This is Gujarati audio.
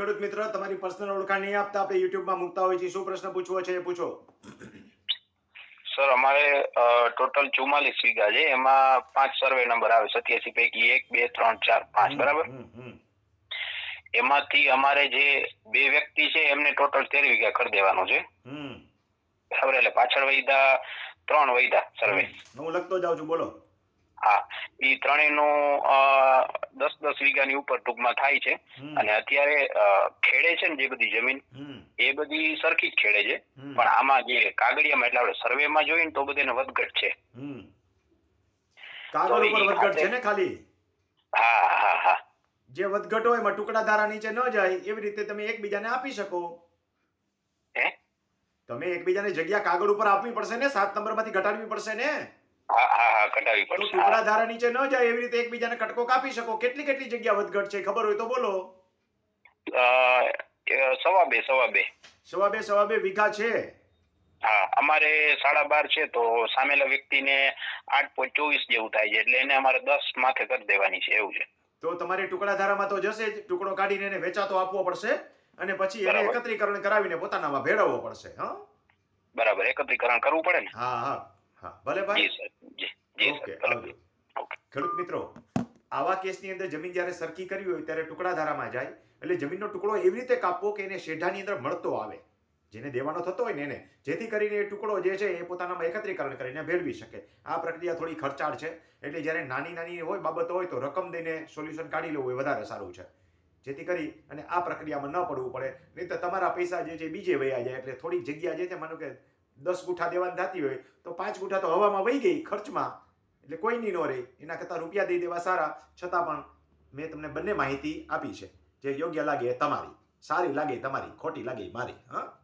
ખેડૂત મિત્ર તમારી પર્સનલ ઓળખાણ નહીં આપતા આપણે યુટ્યુબમાં મૂકતા હોય છે શું પ્રશ્ન પૂછવો છે એ પૂછો. સર અમારે ટોટલ ચુમ્માલીસ વીઘા છે. એમાં પાંચ સર્વે નંબર આવે. સત્યાસી પૈકી એક બે ત્રણ ચાર પાંચ. બરાબર. એમાંથી અમારે જે બે વ્યક્તિ છે એમને ટોટલ તેર વીઘા કરી દેવાનું છે. બરાબર? એટલે પાછળ વૈધા ત્રણ વૈધા સર્વે હું લખતો જાઉં છું બોલો. હા. એ ત્રણેયનું દસ વીઘાની ઉપર ટૂંકમાં થાય છે. અને અત્યારે ખેડે છે ને જે બધી જમીન એ બધી સરખી જ ખેડે છે. પણ આમાં જે કાગડિયામાં એટલે આપણે સર્વેમાં જોઈએ ને તો બધાને વધઘટ છે. કાગળ ઉપર વધઘટ છે ને ખાલી? હા હા હા. જે વધઘટ હોય એમાં ટુકડા ધારા નીચે ન જાય એવી રીતે તમે એકબીજાને આપી શકો. હે? તમે એકબીજાને જગ્યા કાગળ ઉપર આપવી પડશે ને સાત નંબરમાંથી ઘટાડવી પડશે ને? ટુકડા ધારા નીચે ન જાય એવી રીતે એકબીજાને કટકો કાપી શકો. કેટલી કેટલી જગ્યા વધઘટ છે ખબર હોય તો બોલો. સવા બે સવા બે. સવા બે સવા બે વીઘા છે? હા અમારે સાડા બાર છે તો સામેલા વ્યક્તિને આઠ પોઈન્ટ ચોવીસ જેવું થાય છે એટલે એને અમારે દસ માથે કરી દેવાની છે એવું છે. તો તમારે ટુકડા ધારામાં તો જશે જ. ટુકડો કાઢીને એને વેચાતો આપવો પડશે અને પછી એને એકત્રીકરણ કરાવીને પોતાનામાં ભેળવવો પડશે હા? બરાબર એકત્રીકરણ કરવું પડે ને? હા હા. હા ભલે ભાઈ. ઓકે આવજો. ખેડૂત મિત્રો આવા કેસની અંદર જમીન જ્યારે સરખી કરવી હોય ત્યારે ટુકડા ધારામાં જાય એટલે જમીનનો ટુકડો એવી રીતે કાપવો કે એને શેઢાની અંદર મળતો આવે. જેને દેવાનો થતો હોય ને એને. જેથી કરીને એ ટુકડો જે છે એ પોતાનામાં એકત્રીકરણ કરીને ભેળવી શકે. આ પ્રક્રિયા થોડી ખર્ચાળ છે એટલે જ્યારે નાની નાની હોય બાબતો હોય તો રકમ દઈને સોલ્યુશન કાઢી લેવું એ વધારે સારું છે. જેથી કરી અને આ પ્રક્રિયામાં ન પડવું પડે. નહીં તો તમારા પૈસા જે છે બીજે વયા જાય એટલે થોડીક જગ્યા જે છે માનો કે દસ ગુઠા દેવાની થતી હોય તો પાંચ ગુઠા તો હવામાં વહી ગઈ ખર્ચમાં. એટલે કોઈની નો રહે એના કરતાં રૂપિયા દઈ દેવા સારા. છતાં પણ મેં તમને બંને માહિતી આપી છે. જે યોગ્ય લાગે તમારી. સારી લાગે તમારી. ખોટી લાગે મારી. હા?